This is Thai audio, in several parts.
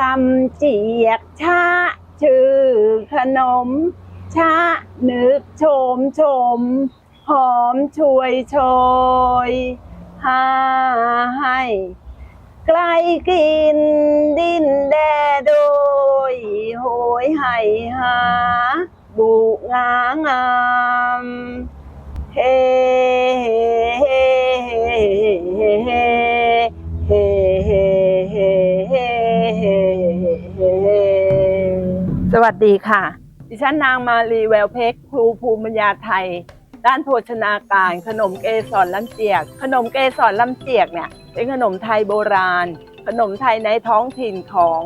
ลำเจียกชาชื่อขนม ชานึกโชมชม หอมช่วยโชยหาให้ไกล้กินดินแดโดยโหยให้หา บุงางามเฮ วัสดีค่ะ ดิฉันนางมาลีแววเพชรครูภูมิปัญญาไทย ด้านโภชนาการ ขนมเกสรลำเจียก ขนมเกสรลำเจียกเนี่ยเป็นขนมไทยโบราณ ขนมไทยในท้องถิ่นของ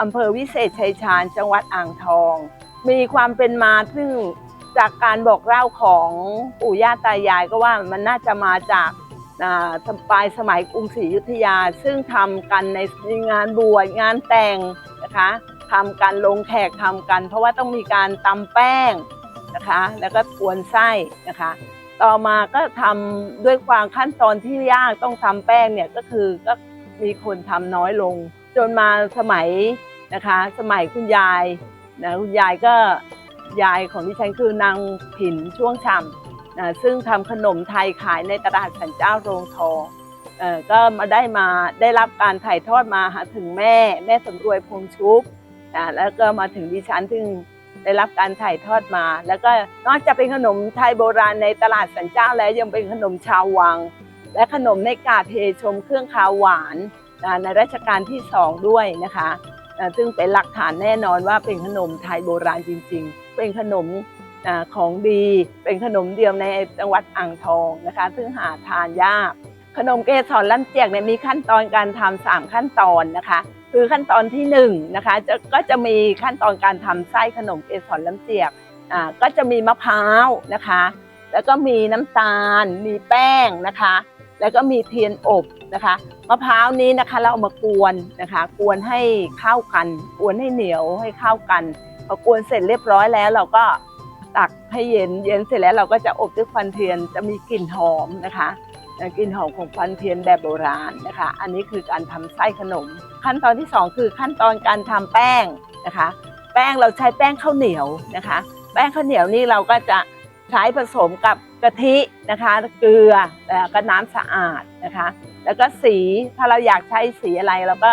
อำเภอวิเศษชัยชาญจังหวัดอ่างทอง มีความเป็นมาซึ่งจากการบอกเล่าของปู่ย่าตายายก็ว่ามันน่าจะมาจากปลายสมัยกรุงศรีอยุธยา ซึ่งทำกันในงานบวชงานแต่งนะคะ ทำกันลงแขกทำกัน เพราะว่าต้องมีการตำแป้งนะคะ แล้วก็กวนไส้นะคะ ต่อมาก็ทำด้วยความขั้นตอนที่ยากต้องทำแป้งเนี่ยก็คือก็มีคนทำน้อยลง จนมาสมัยนะคะ สมัยคุณยายนะคุณยายก็ยายของดิฉันคือนางผินช่วงชำนะซึ่งทำขนมไทยขายในตลาดสันเจ้าโรงทองเออก็มาได้มาได้รับการถ่ายทอดมาหาถึงแม่แม่สำรวยพงชุบ นะแล้วก็มาถึงดิฉันซึ่งได้รับการถ่ายทอดมา แล้วก็นอกจากเป็นขนมไทยโบราณในตลาดสันเจ้าแล้วยังเป็นขนมชาววัง และขนมในกาเทชมเครื่องคาวหวานในรัชกาลที่สองด้วยนะคะซึ่งเป็นหลักฐานแน่นอนว่าเป็นขนมไทยโบราณจริง ๆ เป็นขนมของดี เป็นขนมเดียวในจังหวัดอ่างทองนะคะ ซึ่งหาทานยาก ขนมเกสรลำเจียกเนี่ยมีขั้นตอนการทำสามขั้นตอนนะคะ คือขั้นตอนที่หนึ่งนะคะจะก็จะมีขั้นตอนการทำไส้ขนมเกสรลำเจียกอ่าก็จะมีมะพร้าวนะคะ แล้วก็มีน้ำตาล มีแป้งนะคะ แล้วก็มีเทียนอบนะคะมะพร้าวนี้นะคะเราเอามากวนนะคะกวนให้เข้ากันกวนให้เหนียวให้เข้ากันพอกวนเสร็จเรียบร้อยแล้วเราก็ตักให้เย็นเย็นเสร็จแล้วเราก็จะอบด้วยควันเทียนจะมีกลิ่นหอมนะคะ กลิ่นหอมของควันเทียนแบบโบราณนะคะ อันนี้คือการทำไส้ขนม ขั้นตอนที่ 2 คือขั้นตอนการทำแป้งนะคะ แป้งเราใช้แป้งข้าวเหนียวนะคะ แป้งข้าวเหนียวนี่เราก็จะใช้ผสมกับกะทินะคะเกลือแล้วก็น้ำสะอาดนะคะ แล้วก็สีถ้าเราอยากใช้สีอะไรเราก็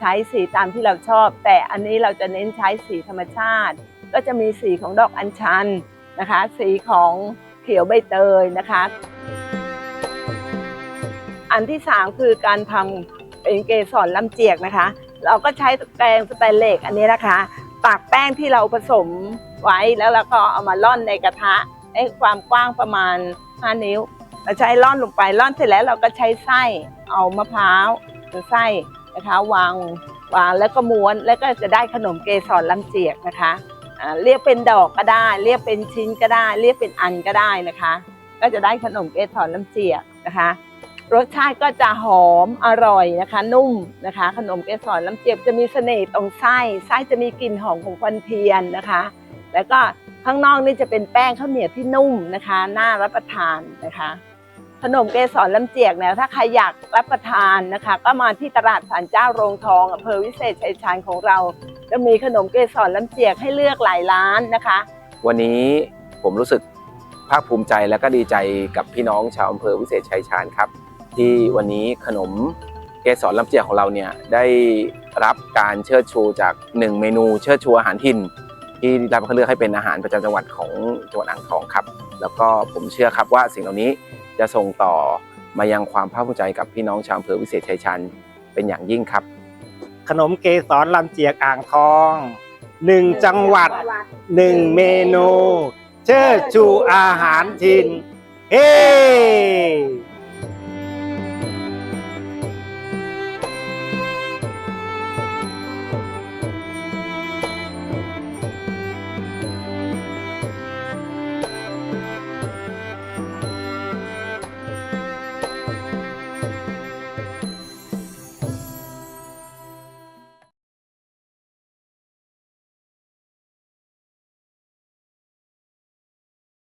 ใช้สีตามที่เราชอบ แต่อันนี้เราจะเน้นใช้สีธรรมชาติ ก็จะมีสีของดอกอัญชันนะคะ สีของเขียวใบเตยนะคะ อันที่สามคือการทำเป็นเกสรลำเจียกนะคะ เราก็ใช้แกรงสแตนเลสอันนี้นะคะตักแป้งที่เราผสมไว้แล้วเราก็เอามาร่อนในกระทะให้ความกว้างประมาณ 5 นิ้วเราใช้ร่อนลงไปร่อนเสร็จแล้วเราก็ใช้ไส้เอามะพร้าวหรือไส้นะคะวางวางแล้วก็ม้วนแล้วก็จะได้ขนมเกสรลำเจียกนะคะเรียกเป็นดอกก็ได้ เรียกเป็นชิ้นก็ได้ เรียกเป็นอันก็ได้นะคะ ก็จะได้ขนมเกสรลำเจียกนะคะ รสชาติก็จะหอมอร่อยนะคะ นุ่มนะคะ ขนมเกสรลำเจี๊ยบจะมีเสน่ห์ตรงไส้ไส้จะมีกลิ่นหอมของควันเทียนนะคะ แล้วก็ข้างนอกนี่จะเป็นแป้งข้าวเหนียวที่นุ่มนะคะน่ารับประทานนะคะ ขนมเกสรลำเจียกเนี่ยถ้าใครอยากรับประทานนะคะ ก็มาที่ตลาดสารเจ้าโรงทองอำเภอวิเศษชัยชาญของเรา จะมีขนมเกสรลำเจียกให้เลือกหลายร้านนะคะ วันนี้ผมรู้สึกภาคภูมิใจและก็ดีใจกับพี่น้องชาวอำเภอวิเศษชัยชาญครับ ที่วันนี้ขนมเกสรลำเจียกของเราเนี่ยได้รับการเชิดชูจากหนึ่งเมนูเชิดชูอาหารถิ่น ที่ได้รับคัดเลือกให้เป็นอาหารประจำจังหวัดของจังหวัดอ่างทองครับ แล้วก็ผมเชื่อครับว่าสิ่งเหล่านี้จะส่งต่อมายังความภาคภูมิใจกับพี่น้องชาวอำเภอวิเศษชัยชาญเป็นอย่างยิ่งครับ ขนมเกสรลำเจียกอ่างทองหนึ่งจังหวัดหนึ่งเมนู เชิดชูอาหารถิ่นเฮ้